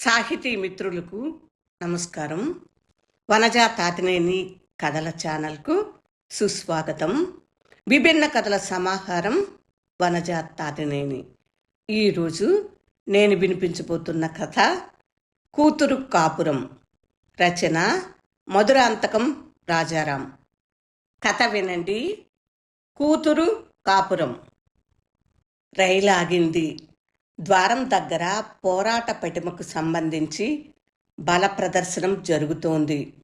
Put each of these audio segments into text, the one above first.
సాహితీ మిత్రులకు నమస్కారం. వనజా తాతినేని కథల ఛానల్కు సుస్వాగతం. విభిన్న కథల సమాహారం వనజా తాతినేని. ఈరోజు నేను వినిపించబోతున్న కథ కూతురు కాపురం రచన మధురాంతకం రాజారాం. కథ వినండి. కూతురు కాపురం. రైలు ఆగింది ద్వారం దగ్గర పోరాట పటిమకు సంబంధించి బల ప్రదర్శనం జరుగుతోంది.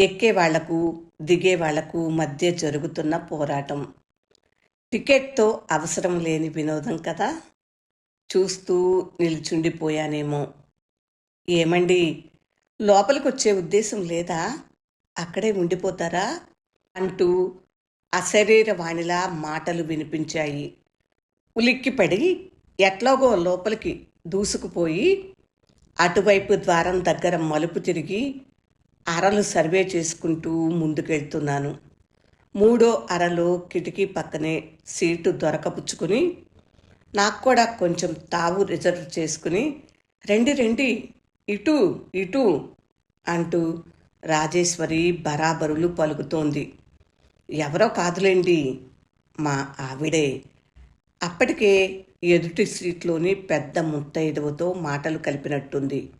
ఎక్కే వాళ్ళకు దిగే వాళ్ళకు మధ్య జరుగుతున్న పోరాటం. టికెట్తో అవసరం లేని వినోదం కదా? చూస్తూ నిల్చుండిపోయానేమో. ఏమండి? లోపలికి వచ్చే ఉద్దేశం లేదా? అక్కడే ఉండిపోతారా? అంటూ అశరీర వాణిలా మాటలు వినిపించాయి. ఉలిక్కిపడి ఎట్లాగో లోపలికి దూసుకుపోయి అటువైపు ద్వారం దగ్గర మలుపు తిరిగి అరలు సర్వే చేసుకుంటూ ముందుకెళ్తున్నాను. మూడో అరలో కిటికీ పక్కనే సీటు దొరకపుచ్చుకుని నాకు కూడా కొంచెం తావు రిజర్వ్ చేసుకుని రెండి రెండి ఇటు ఇటు అంటూ రాజేశ్వరి బరాబరులు పలుకుతోంది. ఎవరో కాదులేండి మా ఆవిడే. అప్పటికే ఎదుటి సీట్లోని పెద్ద ముత్తైదువతో మాటలు కలిపినట్టుంది.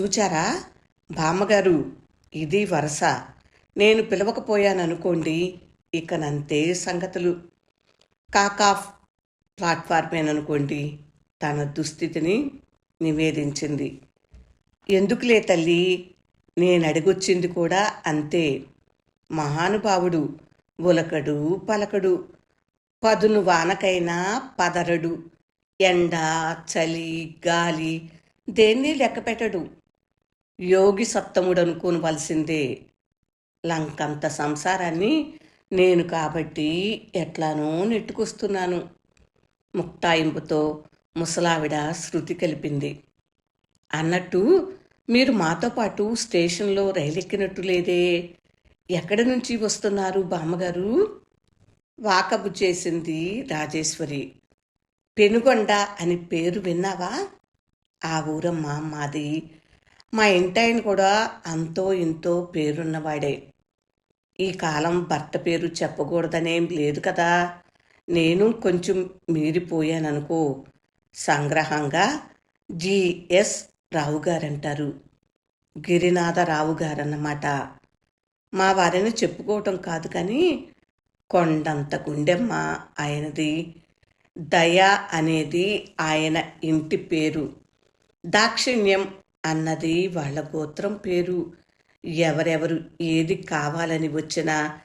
చూచారా? బామ్మగారు ఇది వరస. నేను పిలవకపోయాననుకోండి ఇకనంతే సంగతులు. కాకాఫ్ ప్లాట్ఫార్మేననుకోండి తన దుస్థితిని నివేదించింది. ఎందుకులే తల్లి? నేను అడిగొచ్చింది కూడా అంతే. మహానుభావుడు ఉలకడు పలకడు పదును వానకైనా పదరడు. ఎండ చలి గాలి దేన్ని లెక్కపెట్టడు యోగి సత్తముడు అనుకోనవలసిందే లంకంత సంసారాన్ని నేను కాబట్టి ఎట్లానో నెట్టుకొస్తున్నాను. ముక్తాయింపుతో ముసలావిడ శృతి కలిపింది. అన్నట్టు మీరు మాతో పాటు స్టేషన్లో రైలు ఎక్కినట్టు లేదే. ఎక్కడి నుంచి వస్తున్నారు బామ్మగారు? వాకబు చేసింది రాజేశ్వరి. పెనుగొండ అని పేరు విన్నావా? ఆ ఊరమ్మ మాది. మా ఇంటాయన కూడా అంతో ఇంతో పేరున్నవాడే. ఈ కాలం భర్త పేరు చెప్పకూడదనేం లేదు కదా. నేను కొంచెం మీరిపోయాననుకో. సంగ్రహంగా జిఎస్ రావు గారంటారు గిరినాథరావు గారన్నమాట మా వారిని చెప్పుకోవటం కాదు కానీ కొండంత గుండెమ్మ ఆయనది. దయ అనేది ఆయన ఇంటి పేరు. దాక్షిణ్యం అన్నది వాళ్ళ గోత్రం పేరు. ఎవరెవరు ఏది కావాలని వచ్చినా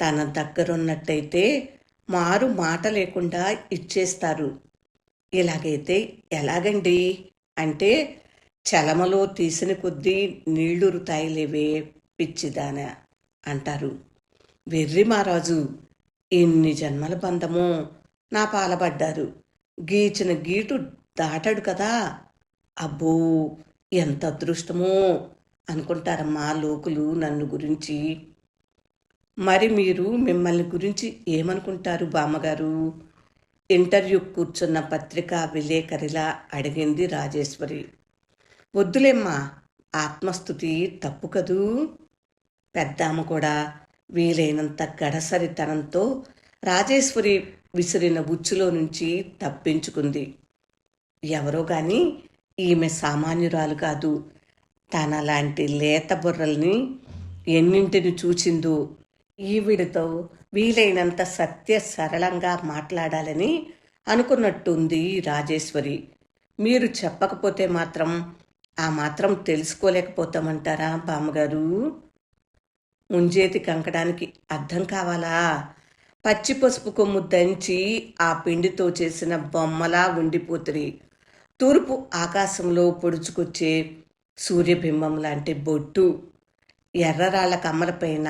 తన దగ్గరున్నట్టయితే మారు మాట లేకుండా ఇచ్చేస్తారు. ఇలాగైతే ఎలాగండి? అంటే చలమలో తీసిన కొద్దీ నీళ్ళురుతాయిలేవే పిచ్చిదాన అంటారు. వెర్రి మహారాజు ఎన్ని జన్మల బంధమో నా పాలపడ్డారు. గీచిన గీటు దాటాడు కదా. అబ్బో ఎంత అదృష్టమో అనుకుంటారమ్మా లోకులు నన్ను గురించి. మరి మీరు మిమ్మల్ని గురించి ఏమనుకుంటారు బామ్మగారు? ఇంటర్వ్యూ కూర్చున్న పత్రికా విలేకరిలా అడిగింది రాజేశ్వరి. వద్దులేమ్మా ఆత్మస్థుతి తప్పు కదూ? పెద్దామ కూడా వీలైనంత గడసరితనంతో రాజేశ్వరి విసిరిన ఉచ్చులో నుంచి తప్పించుకుంది. ఎవరో గాని ఈమె సామాన్యురాలు కాదు. తన లాంటి లేత బుర్రల్ని ఎన్నింటిని చూచిందో ఈవిడితో వీలైనంత సత్య సరళంగా మాట్లాడాలని అనుకున్నట్టుంది రాజేశ్వరి. మీరు చెప్పకపోతే మాత్రం ఆ మాత్రం తెలుసుకోలేకపోతామంటారా బామ్మగారు? ముంజేతి కంకడానికి అర్థం కావాలా? పచ్చి పసుపు కొమ్ము దంచి ఆ పిండితో చేసిన బొమ్మలా ఉండిపోతుంది. తూర్పు ఆకాశంలో పొడుచుకొచ్చే సూర్యబింబం లాంటి బొట్టు. ఎర్రరాళ్ళ కమ్మలపైన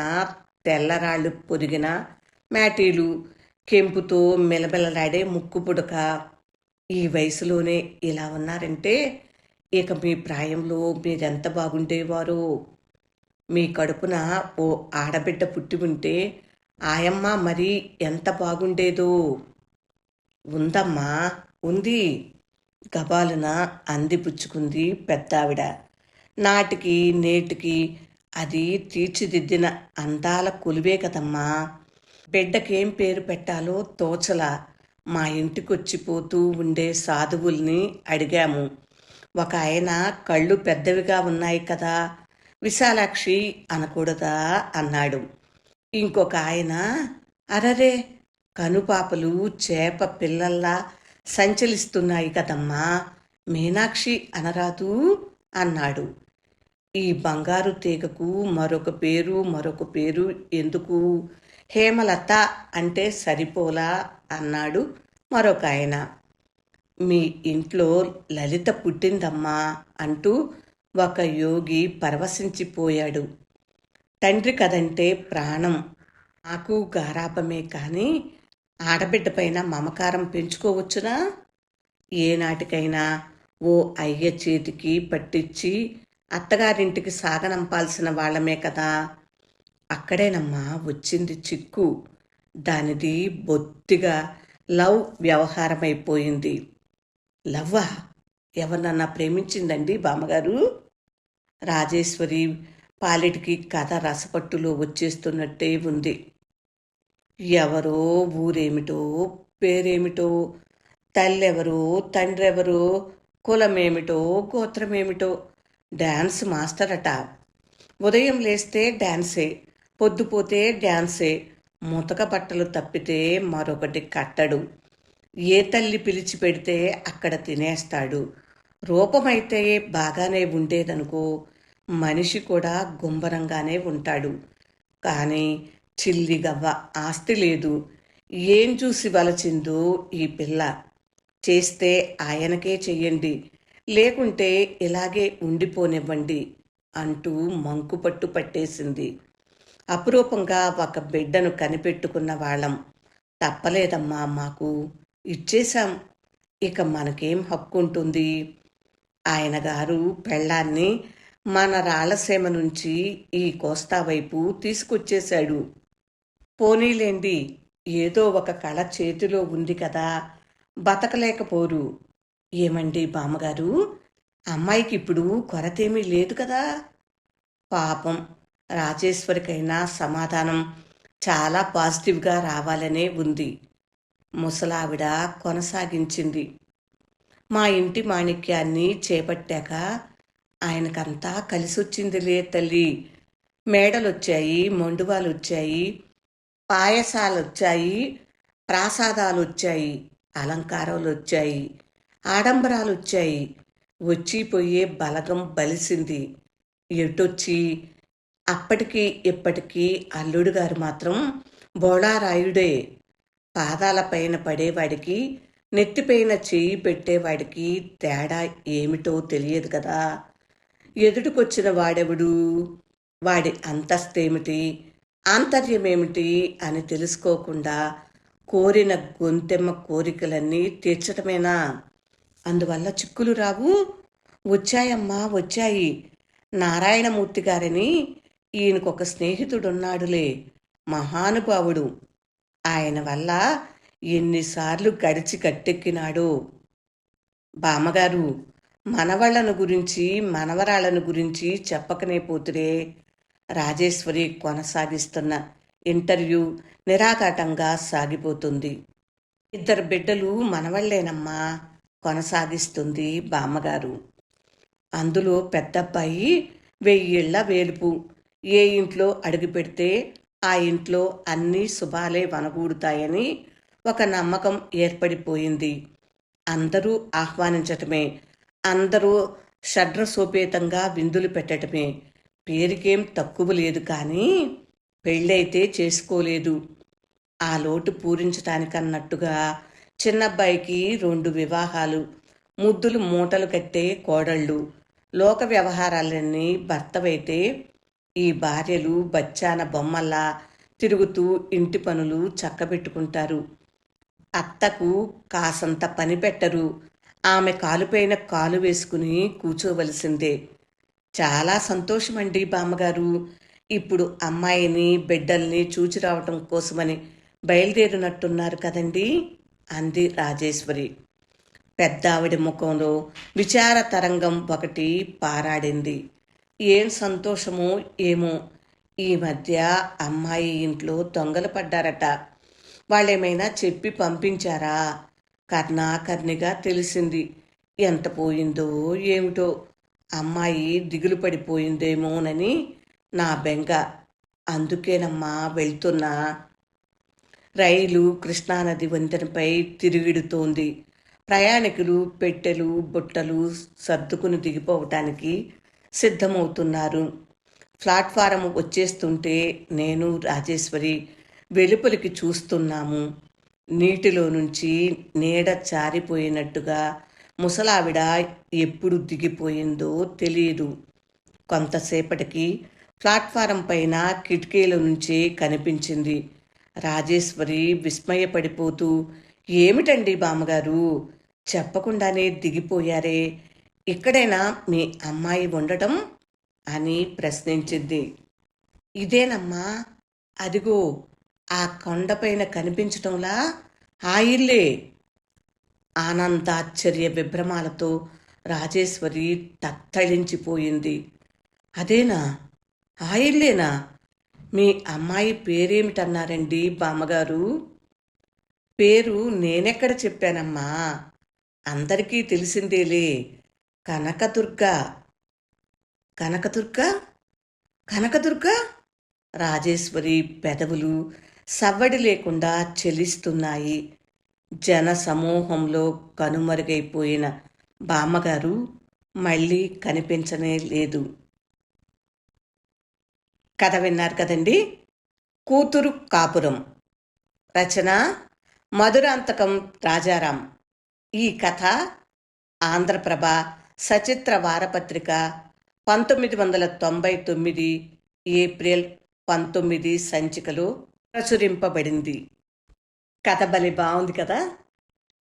తెల్లరాళ్ళు పొరిగిన మ్యాటీలు కెంపుతో మెలమెలలాడే ముక్కు పుడక. ఈ వయసులోనే ఇలా ఉన్నారంటే ఇక మీ ప్రాయంలో మీరెంత బాగుండేవారో? మీ కడుపున ఓ ఆడబిడ్డ పుట్టి ఉంటే ఆయమ్మ మరి ఎంత బాగుండేదో. ఉందమ్మా ఉంది. గబాలున అందిపుచ్చుకుంది పెద్దావిడ. నాటికి నేటికి అది తీర్చిదిద్దిన అందాల కొలువే కదమ్మా. బిడ్డకేం పేరు పెట్టాలో తోచల. మా ఇంటికొచ్చిపోతూ ఉండే సాధువుల్ని అడిగాము. ఒక ఆయన కళ్ళు పెద్దవిగా ఉన్నాయి కదా విశాలాక్షి అనకూడదా అన్నాడు. ఇంకొక ఆయన అరరే కనుపాపలు చేప పిల్లల్లా సంచలిస్తున్నాయి కదమ్మా మీనాక్షి అనరాదు అన్నాడు. ఈ బంగారు తీగకు మరొక పేరు మరొక పేరు ఎందుకు? హేమలత అంటే సరిపోలా అన్నాడు మరొక ఆయన. మీ ఇంట్లో లలిత పుట్టిందమ్మా అంటూ ఒక యోగి పరవశించిపోయాడు. తండ్రి కదంటే ప్రాణం. నాకు గారాపమే కానీ ఆడబిడ్డపైన మమకారం పెంచుకోవచ్చునా? ఏనాటికైనా ఓ అయ్య చేతికి పట్టించి అత్తగారింటికి సాగనంపాల్సిన వాళ్ళమే కదా. అక్కడేనమ్మా వచ్చింది చిక్కు. దానిది బొత్తిగా లవ్ వ్యవహారమైపోయింది. లవ్వా? ఎవరినన్నా ప్రేమించిందండి బామ్మగారు? రాజేశ్వరి పాలెటికి కథ రసపట్టులో వచ్చేస్తున్నట్టే ఉంది. ఎవరో ఊరేమిటో పేరేమిటో తల్లెవరో తండ్రెవరో కులమేమిటో గోత్రమేమిటో డ్యాన్స్ మాస్టర్ అట ఉదయం లేస్తే డ్యాన్సే పొద్దుపోతే డ్యాన్సే ముతక బట్టలు తప్పితే మరొకటి కట్టడు. ఏ తల్లి పిలిచి పెడితే అక్కడ తినేస్తాడు. రూపమైతే బాగానే ఉండేదనుకో మనిషి కూడా గుంబరంగానే ఉంటాడు. కానీ చిల్లిగవ్వ ఆస్తి లేదు. ఏం చూసి వలచిందో ఈ పిల్ల. చేస్తే ఆయనకే చెయ్యండి. లేకుంటే ఇలాగే ఉండిపోనివ్వండి అంటూ మంకుపట్టు పట్టేసింది. అపురూపంగా ఒక బిడ్డను కనిపెట్టుకున్న వాళ్ళం. తప్పలేదమ్మా మాకు. ఇచ్చేశాం. ఇక మనకేం హక్కు ఉంటుంది ఆయన గారు పెళ్ళాన్ని మన రాళ్ళసీమ నుంచి ఈ కోస్తా వైపు తీసుకొచ్చేశాడు. పోనీలేండి ఏదో ఒక కళ చేతిలో ఉంది కదా బతకలేకపోరు. ఏమండి బామ్మగారు? అమ్మాయికి ఇప్పుడు కొరతేమీ లేదు కదా? పాపం రాజేశ్వరికైనా సమాధానం చాలా పాజిటివ్గా రావాలనే ఉంది. ముసలావిడ కొనసాగించింది. మా ఇంటి మాణిక్యాన్ని చేపట్టాక ఆయనకంతా కలిసొచ్చిందిలే తల్లి. మేడలొచ్చాయి మొండువాలు వచ్చాయి పాయసాలు వచ్చాయి ప్రాసాదాలు వచ్చాయి అలంకారాలు వచ్చాయి ఆడంబరాలు వచ్చాయి వచ్చిపోయే బలగం బలిసింది. ఎటొచ్చి? అప్పటికి ఇప్పటికీ అల్లుడు గారు మాత్రం బోళారాయుడే. పాదాలపైన పడేవాడికి నెత్తిపైన చేయి పెట్టేవాడికి తేడా ఏమిటో తెలియదు కదా. ఎదుటికొచ్చిన వాడెవడు? వాడి అంతస్తేమిటి? ఆంతర్యమేమిటి? అని తెలుసుకోకుండా కోరిన గొంతెమ్మ కోరికలన్నీ తీర్చటమేనా? అందువల్ల చిక్కులు రావు. వచ్చాయమ్మా వచ్చాయి. నారాయణమూర్తి గారని ఈయనకొక స్నేహితుడున్నాడులే. మహానుభావుడు. ఆయన వల్ల ఎన్నిసార్లు గడిచి కట్టెక్కినాడో బామ్మగారు మనవాళ్ళను గురించి మనవరాళ్ళను గురించి చెప్పకనే పోతురే. రాజేశ్వరి కొనసాగిస్తున్న ఇంటర్వ్యూ నిరాఘాటంగా సాగిపోతుంది. ఇద్దరు బిడ్డలు మనవళ్ళేనమ్మా కొనసాగిస్తుంది బామ్మగారు. అందులో పెద్దబ్బాయి వెయ్యిళ్ళ వేలుపు. ఏ ఇంట్లో అడుగు పెడితే ఆ ఇంట్లో అన్నీ శుభాలే వనగూడుతాయని ఒక నమ్మకం ఏర్పడిపోయింది. అందరూ ఆహ్వానించటమే అందరూ షడ్రసోపేతంగా విందులు పెట్టడమే పేరుకేం తక్కువ లేదు కానీ పెళ్ళైతే చేసుకోలేదు. ఆ లోటు పూరించటానికన్నట్టుగా చిన్నబ్బాయికి రెండు వివాహాలు ముద్దులు మూటలు కట్టే కోడళ్ళు లోక వ్యవహారాలన్నీ భర్తవైతే ఈ భార్యలు బచ్చాన బొమ్మల్లా తిరుగుతూ ఇంటి పనులు చక్కబెట్టుకుంటారు. అత్తకు కాసంత పని పెట్టరు. ఆమె కాలుపైన కాలు వేసుకుని కూర్చోవలసిందే. చాలా సంతోషమండి బామ్మగారు. ఇప్పుడు అమ్మాయిని బిడ్డల్ని చూచి రావటం కోసమని బయలుదేరినట్టున్నారు కదండి? అంది రాజేశ్వరి. పెద్దావిడ ముఖంలో విచార తరంగం ఒకటి పారాడింది. ఏం సంతోషమో ఏమో. ఈ మధ్య అమ్మాయి ఇంట్లో దొంగలు పడ్డారట. వాళ్ళేమైనా చెప్పి పంపించారా? కర్ణాకర్ణిగా తెలిసింది. ఎంత పోయిందో ఏమిటో. అమ్మాయి దిగులు పడిపోయిందేమోనని నా బెంగ. అందుకేనమ్మా వెళ్తున్నా. రైలు కృష్ణానది వంతెనపై తిరిగిడుతోంది. ప్రయాణికులు పెట్టెలు బుట్టలు సర్దుకుని దిగిపోవటానికి సిద్ధమవుతున్నారు. ప్లాట్ఫారం వచ్చేస్తుంటే నేను రాజేశ్వరి వెలుపలికి చూస్తున్నాము. నీటిలో నుంచి నీడ చారిపోయినట్టుగా ముసలావిడ ఎప్పుడు దిగిపోయిందో తెలియదు కొంతసేపటికి ప్లాట్ఫారం పైన కిటికీల నుంచి కనిపించింది. రాజేశ్వరి విస్మయపడిపోతూ ఏమిటండి బామ్మగారు? చెప్పకుండానే దిగిపోయారే. ఇక్కడైనా మీ అమ్మాయి ఉండటం? అని ప్రశ్నించింది. ఇదేనమ్మా అదిగో ఆ కొండపైన కనిపించటంలా ఆ ఇల్లే ఆనందాశ్చర్య విభ్రమాలతో రాజేశ్వరి తత్తళించిపోయింది అదేనా? ఆ ఇల్లేనా మీ అమ్మాయి పేరేమిటన్నారండి బామ్మగారు? పేరు నేనెక్కడ చెప్పానమ్మా? అందరికీ తెలిసిందేలే. కనకదుర్గ. కనకదుర్గ? కనకదుర్గ? రాజేశ్వరి పెదవులు సవ్వడి లేకుండా చెలిస్తున్నాయి. జన సమూహంలో కనుమరుగైపోయిన బామ్మగారు మళ్ళీ కనిపించనే లేదు. కథ విన్నారు కదండి? కూతురు కాపురం. రచన మధురాంతకం రాజారాం. ఈ కథ ఆంధ్రప్రభ సచిత్ర వారపత్రిక పంతొమ్మిది వందల తొంభై తొమ్మిది ఏప్రిల్ పంతొమ్మిది సంచికలో ప్రచురింపబడింది. కథ భలే బాగుంది కదా?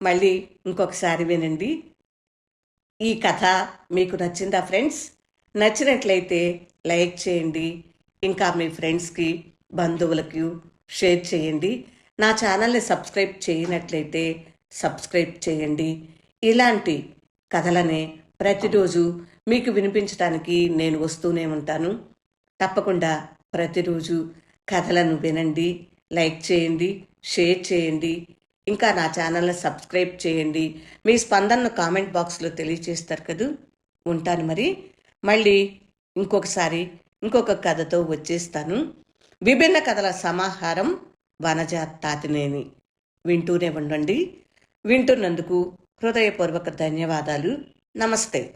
మళ్ళీ ఇంకొకసారి వినండి. ఈ కథ మీకు నచ్చిందా ఫ్రెండ్స్? నచ్చినట్లయితే లైక్ చేయండి. ఇంకా మీ ఫ్రెండ్స్కి బంధువులకు షేర్ చేయండి. నా ఛానల్ని సబ్స్క్రైబ్ చేయనట్లయితే సబ్స్క్రైబ్ చేయండి. ఇలాంటి కథలనే ప్రతిరోజు మీకు వినిపించడానికి నేను వస్తూనే ఉంటాను. తప్పకుండా ప్రతిరోజు కథలను వినండి లైక్ చేయండి షేర్ చేయండి ఇంకా నా ఛానల్ని సబ్స్క్రైబ్ చేయండి. మీ స్పందనను కామెంట్ బాక్స్లో తెలియజేస్తారు కదూ? ఉంటాను మరి. మళ్ళీ ఇంకొకసారి ఇంకొక కథతో వచ్చేస్తాను. విభిన్న కథల సమాహారం వనజ తాతినేని వింటూనే ఉండండి. వింటున్నందుకు హృదయపూర్వక ధన్యవాదాలు. నమస్తే.